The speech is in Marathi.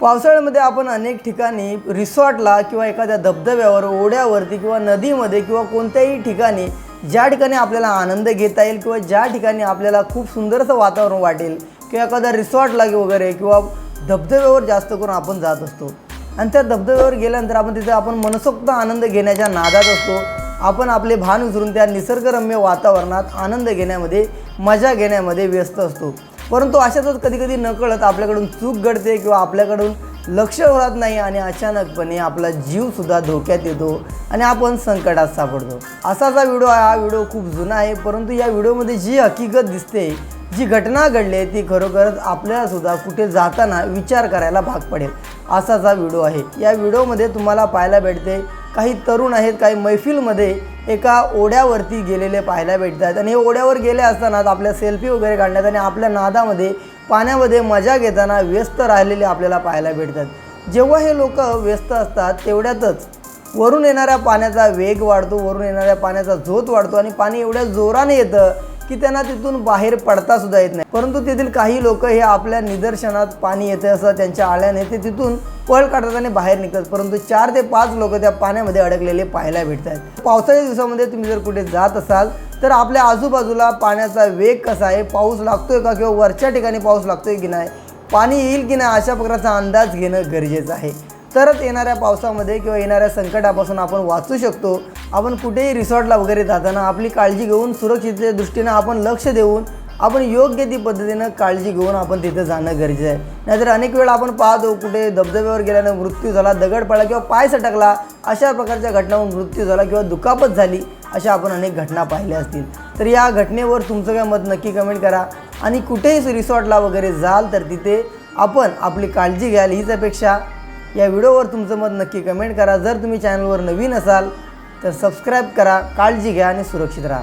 पावसाळ्यामध्ये आपण अनेक ठिकाणी रिसॉर्टला किंवा एखाद्या धबधब्यावर ओढ्यावरती किंवा नदीमध्ये किंवा कोणत्याही ठिकाणी ज्या ठिकाणी आपल्याला आनंद घेता येईल किंवा ज्या ठिकाणी आपल्याला खूप सुंदरसं वातावरण वाटेल किंवा एखाद्या रिसॉर्टला वगैरे किंवा धबधब्यावर जास्त करून आपण जात असतो. आणि त्या धबधब्यावर गेल्यानंतर आपण तिथे आपण मनसोक्त आनंद घेण्याच्या नादात असतो. आपण आपले भान विसरून त्या निसर्गरम्य वातावरणात आनंद घेण्यामध्ये मजा घेण्यामध्ये व्यस्त असतो. परंतु अशातच कधी कधी नकळत आपल्याकडून चूक घडते किंवा आपल्याकडून लक्ष राहत नाही आणि अचानकपणे आपला जीवसुद्धा धोक्यात येतो आणि आपण संकटात सापडतो. असाच हा व्हिडिओ आहे हा व्हिडिओ खूप जुना आहे परंतु या व्हिडिओमध्ये जी हकीकत दिसते जी घटना घडली आहे ती खरोखरच आपल्यालासुद्धा कुठे जाताना विचार करायला भाग पडेल असाच हा व्हिडिओ आहे. या व्हिडिओमध्ये तुम्हाला पाहायला भेटते काही तरुण आहेत काही मैफिलमध्ये एका ओढ्यावरती गेलेले पाहायला भेटतात. आणि हे ओढ्यावर गेले असतानाच आपल्या सेल्फी वगैरे काढण्यात आणि आपल्या नादामध्ये पाण्यामध्ये मजा घेताना व्यस्त राहिलेले आपल्याला पाहायला भेटतात. जेव्हा हे लोक व्यस्त असतात तेवढ्यातच वरून येणाऱ्या पाण्याचा वेग वाढतो वरून येणाऱ्या पाण्याचा झोत वाढतो आणि पाणी एवढ्या जोराने येतं की त्यांना तिथून बाहेर पडता सुद्धा येत नाही. परंतु तेथील काही लोक हे आपल्या निदर्शनात पाणी येते असं त्यांच्या आल्याने ते तिथून पळ काढतात आणि बाहेर निघतात. परंतु चार ते पाच लोक त्या पाण्यामध्ये अडकलेले पाहायला भेटतात. पावसाळ्या दिवसामध्ये तुम्ही जर कुठे जात असाल तर आपल्या आजूबाजूला पाण्याचा वेग कसा आहे पाऊस लागतोय का किंवा वरच्या ठिकाणी पाऊस लागतोय की नाही पाणी येईल की नाही अशा प्रकारचा अंदाज घेणं गरजेचं आहे. तरच येणाऱ्या पावसामध्ये किंवा येणाऱ्या संकटापासून आपण वाचू शकतो. आपण कुठेही रिसॉर्टला वगैरे जाताना आपली काळजी घेऊन सुरक्षिततेच्या दृष्टीनं आपण लक्ष देऊन आपण योग्य ती पद्धतीनं काळजी घेऊन आपण तिथं जाणं गरजेचं आहे. नाहीतर अनेक वेळा आपण पाहतो कुठे धबधब्यावर गेल्यानं मृत्यू झाला दगड पडला किंवा पाय सटकला अशा प्रकारच्या घटनांवर मृत्यू झाला किंवा दुखापत झाली अशा आपण अनेक घटना पाहिल्या असतील. तर या घटनेवर तुमचं काय मत नक्की कमेंट करा. आणि कुठेही रिसॉर्टला वगैरे जाल तर तिथे आपण आपली काळजी घ्याल हीच अपेक्षा या व्हिडिओवर तुमचं मत नक्की कमेंट करा. जर तुम्ही चॅनलवर नवीन असाल तर सबस्क्राईब करा काळजी घ्या आणि सुरक्षित राहा.